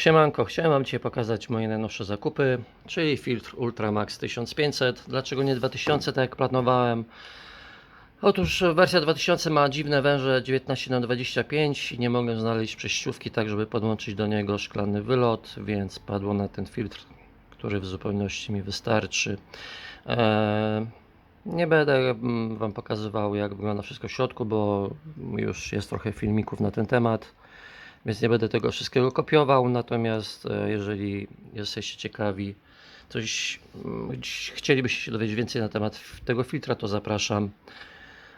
Siemanko, chciałem Wam dzisiaj pokazać moje najnowsze zakupy, czyli filtr Ultramax 1500. Dlaczego nie 2000, tak jak planowałem? Otóż wersja 2000 ma dziwne węże 19 na 25 i nie mogę znaleźć przejściówki tak, żeby podłączyć do niego szklany wylot, więc padło na ten filtr, który w zupełności mi wystarczy. Eee, nie będę mm, Wam pokazywał jak wygląda wszystko w środku, bo już jest trochę filmików na ten temat więc nie będę tego wszystkiego kopiował. Natomiast e, jeżeli jesteście ciekawi, coś mm, ch- chcielibyście się dowiedzieć więcej na temat tego filtra, to zapraszam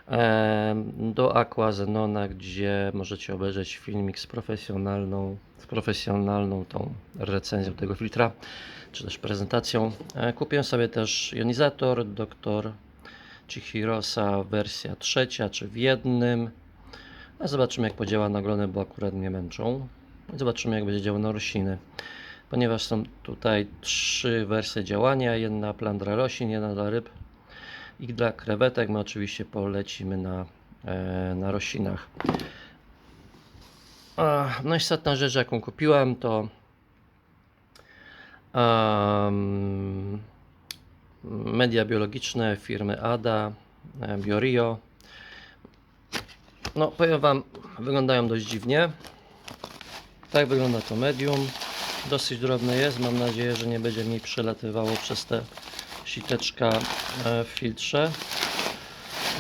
e, do Aqua Zenona, gdzie możecie obejrzeć filmik z profesjonalną, z profesjonalną tą recenzją tego filtra, czy też prezentacją. E, Kupiłem sobie też jonizator Dr. Chihirosa wersja trzecia, czy w jednym. A zobaczymy jak podziała na glonę, bo akurat mnie męczą. I zobaczymy jak będzie działał na rośliny. Ponieważ są tutaj trzy wersje działania, jedna plan dla roślin, jedna dla ryb i dla krewetek. My oczywiście polecimy na, e, na roślinach. A, no istotna rzecz jaką kupiłem to em, media biologiczne firmy ADA, e, Biorio. No, powiem Wam, wyglądają dość dziwnie. Tak wygląda to medium. Dosyć drobne jest. Mam nadzieję, że nie będzie mi przelatywało przez te siteczka e, w filtrze.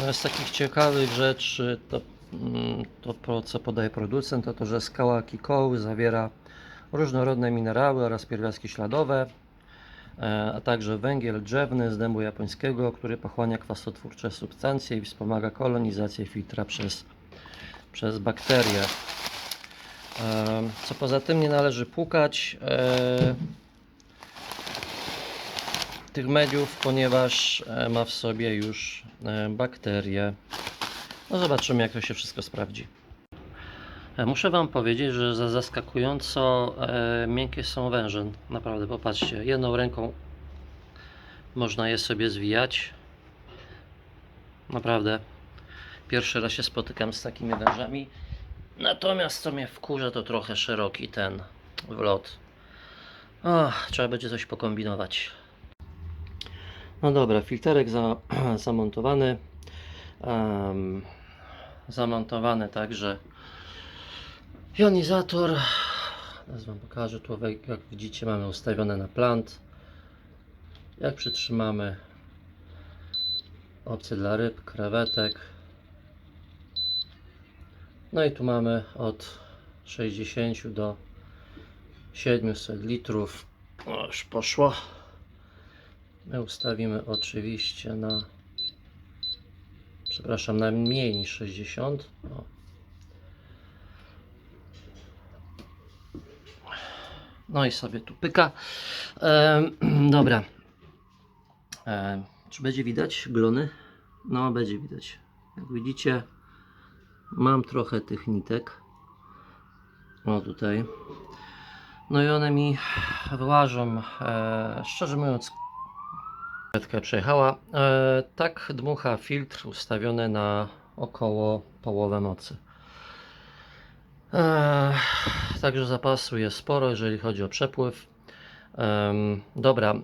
No, z takich ciekawych rzeczy to, mm, to co podaje producent, to to, że skała kikoły zawiera różnorodne minerały oraz pierwiastki śladowe, e, a także węgiel drzewny z dębu japońskiego, który pochłania kwasotwórcze substancje i wspomaga kolonizację filtra przez, przez bakterie. E, Co poza tym nie należy płukać e, tych mediów, ponieważ e, ma w sobie już bakterie. No zobaczymy jak to się wszystko sprawdzi. Muszę Wam powiedzieć, że za zaskakująco miękkie są węże. Naprawdę, popatrzcie, jedną ręką można je sobie zwijać. Naprawdę, pierwszy raz się spotykam z takimi wężami. Natomiast co mnie wkurza, to trochę szeroki ten wlot. Trzeba będzie coś pokombinować. No dobra, filterek za, zamontowany. Em, zamontowany także Jonizator. Teraz Wam pokażę. Tu jak widzicie mamy ustawione na plant. Jak przytrzymamy opcje dla ryb, krewetek. No i tu mamy od 60 do 700 litrów. O, już poszło. My ustawimy oczywiście na przepraszam, na mniej niż 60. O. No i sobie tu pyka. Em, dobra. Em, czy będzie widać glony? No, będzie widać. Jak widzicie, mam trochę tych nitek. O, tutaj. No i one mi wyłażą. E, szczerze mówiąc, Krewetka przejechała. E, tak dmucha filtr ustawiony na około połowę mocy. E, także zapasu jest sporo, jeżeli chodzi o przepływ. Em, dobra, e,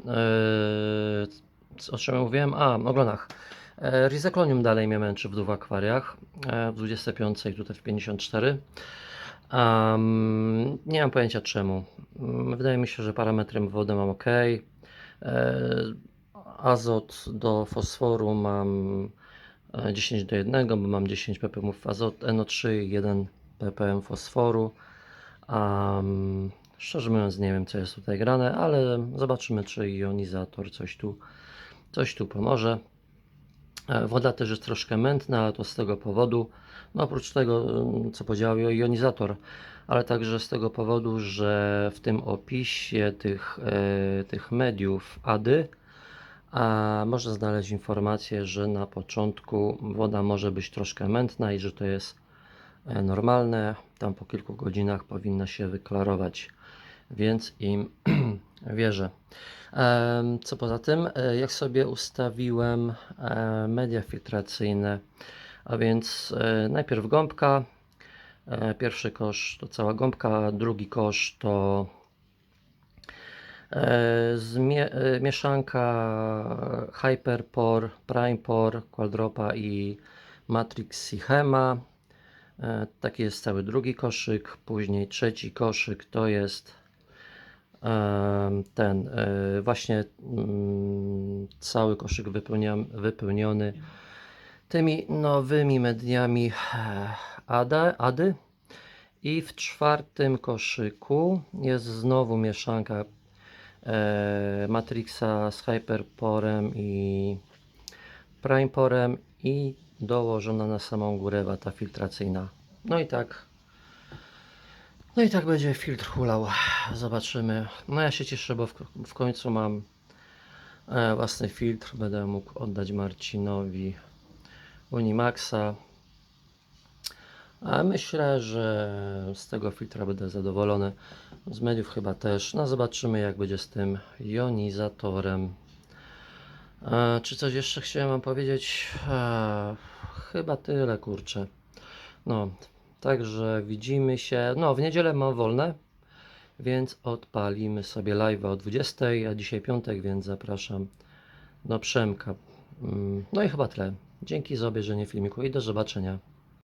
o czym mówiłem? A, o glonach. E, Rizaklonium dalej mnie męczy w dwóch akwariach, e, w 25 i tutaj w 54. Em, nie mam pojęcia czemu. Mm, Wydaje mi się, że parametrem wody mam ok. E, azot do fosforu mam e, 10 do 1, bo mam 10 ppm azot NO3 i 1 ppm fosforu. Um, szczerze mówiąc nie wiem co jest tutaj grane, ale zobaczymy czy jonizator coś tu, coś tu pomoże. E, Woda też jest troszkę mętna, to z tego powodu, no oprócz tego mm, co podziałał jonizator, ale także z tego powodu, że w tym opisie tych, e, tych mediów ADY a można znaleźć informację, że na początku woda może być troszkę mętna i że to jest e, normalne. Tam po kilku godzinach powinna się wyklarować, więc im wierzę. Co poza tym, e, jak sobie ustawiłem e, media filtracyjne, a więc e, najpierw gąbka, pierwszy kosz to cała gąbka, drugi kosz to zmie, mieszanka Hyperpore, PrimePore, Quadropa i Matrix Sichema. E, taki jest cały drugi koszyk. Później trzeci koszyk to jest ten e, właśnie mm, cały koszyk wypełniony tymi nowymi mediami e, Ady. I w czwartym koszyku jest znowu mieszanka e, Matrixa z Hyperporem i Primeporem i dołożona na samą górę wata filtracyjna. No i tak. No i tak będzie filtr hulał. Zobaczymy. No ja się cieszę, bo w, w końcu mam e, własny filtr. Będę mógł oddać Marcinowi Unimaxa. A myślę, że z tego filtra będę zadowolony. Z mediów chyba też. No zobaczymy jak będzie z tym jonizatorem. E, czy coś jeszcze chciałem wam powiedzieć? E, chyba tyle, kurczę. No, także widzimy się. No, w niedzielę mam wolne, więc odpalimy sobie live o 20, a dzisiaj piątek, więc zapraszam do Przemka. Mm, No i chyba tyle. Dzięki za obejrzenie filmiku i do zobaczenia.